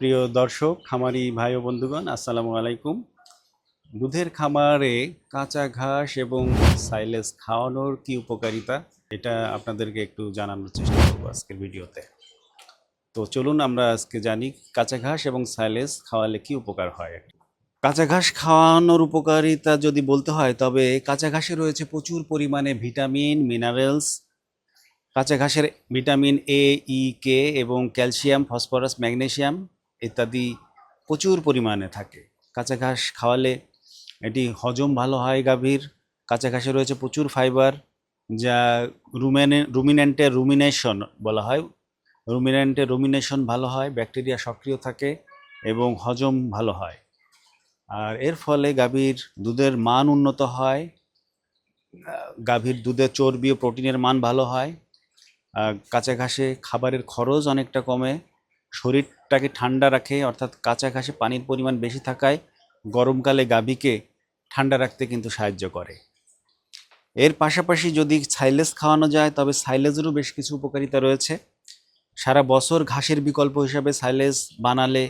প্রিয় দর্শক, খামারি ভাই ও বন্ধুগণ, আসসালামু আলাইকুম। দুধের খামারে কাঁচা ঘাস এবং সাইলেজ খাওয়ানোর কি উপকারিতা, এটা আপনাদেরকে একটু জানানোর চেষ্টা করব আজকের ভিডিওতে। তো চলুন আমরা আজকে জানি কাঁচা ঘাস এবং সাইলেজ খাওয়ালে কি উপকার হয়। কাঁচা ঘাস খাওয়ানোর উপকারিতা যদি বলতে হয়, তবে কাঁচা ঘাসে রয়েছে প্রচুর পরিমাণে ভিটামিন, মিনারেলস। কাঁচা ঘাসের ভিটামিন এ, ই, কে এবং ক্যালসিয়াম, ফসফরাস, ম্যাগনেসিয়াম। ইত্যাদি প্রচুর পরিমাণে থাকে। কাঁচা ঘাস খাওয়ালে এটি হজম ভালো হয় গাভীর। কাঁচা ঘাসে রয়েছে প্রচুর ফাইবার যা রুমেনে রুমিনেন্টের রুমিনেশন বলা হয়। রুমিনেন্টের রুমিনেশন ভালো হয় ব্যাকটেরিয়া সক্রিয় থাকে এবং হজম ভালো হয়। আর এর ফলে গাভীর দুধের মান উন্নত হয়, গাভীর দুধের চর্বি ও প্রোটিনের মান ভালো হয়। কাঁচা ঘাসে খাবারের খরচ অনেকটা কমে শরীরটাকে ঠান্ডা রাখে, অর্থাৎ কাঁচা ঘাসে পানির পরিমাণ বেশি থাকায় গরমকালে গাভীকে ঠান্ডা রাখতে কিন্তু সাহায্য করে। এর পাশাপাশি যদি সাইলেজ খাওয়ানো যায়, তবে সাইলেজেরও বেশ কিছু উপকারিতা রয়েছে। সারা বছর ঘাসের বিকল্প হিসাবে সাইলেজ বানালে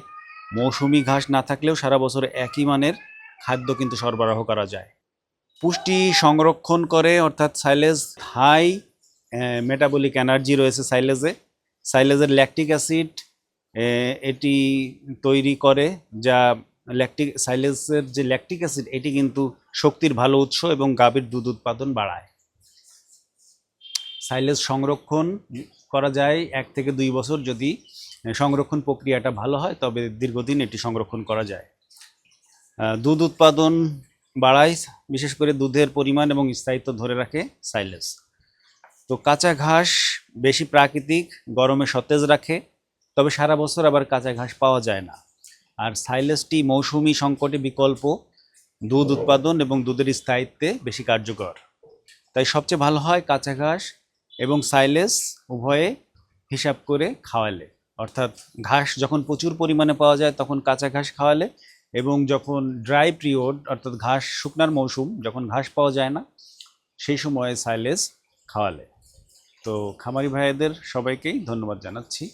মৌসুমি ঘাস না থাকলেও সারা বছর একই মানের খাদ্য কিন্তু সরবরাহ করা যায়। পুষ্টি সংরক্ষণ করে, অর্থাৎ সাইলেজ হাই মেটাবলিক এনার্জি রয়েছে সাইলেজে। সাইলেজের ল্যাকটিক অ্যাসিড এটি তৈরি করে যা ল্যাকটিক সাইলেজের যে ল্যাকটিক অ্যাসিড এটি কিন্তু শক্তির ভালো উৎস এবং গাভীর দুধ উৎপাদন বাড়ায়। সাইলেজ সংরক্ষণ করা যায় এক থেকে দুই বছর যদি সংরক্ষণ প্রক্রিয়াটা ভালো হয়, তবে দীর্ঘদিন এটি সংরক্ষণ করা যায়। দুধ উৎপাদন বাড়ায়, বিশেষ করে দুধের পরিমাণ এবং স্থায়িত্ব ধরে রাখে সাইলেজ তো কাঁচা ঘাস বেশি প্রাকৃতিক, গরমে সতেজ রাখে তবে সারা বছর আবার কাঁচা ঘাস পাওয়া যায় না। আর সাইলেসটি মৌসুমি সংকটে বিকল্প, দুধ উৎপাদন এবং দুধের স্থায়িত্বে বেশি কার্যকর। তাই সবচেয়ে ভালো হয় কাঁচা ঘাস এবং সাইলেস উভয়ে হিসাব করে খাওয়ালে। অর্থাৎ ঘাস যখন প্রচুর পরিমাণে পাওয়া যায় তখন কাঁচা ঘাস খাওয়ালে এবং যখন ড্রাই পিরিয়ড অর্থাৎ ঘাস শুকনার মৌসুম যখন ঘাস পাওয়া যায় না, সেই সময়ে সাইলেস খাওয়ালে। তো খামারি ভাইদের সবাইকেই ধন্যবাদ জানাচ্ছি।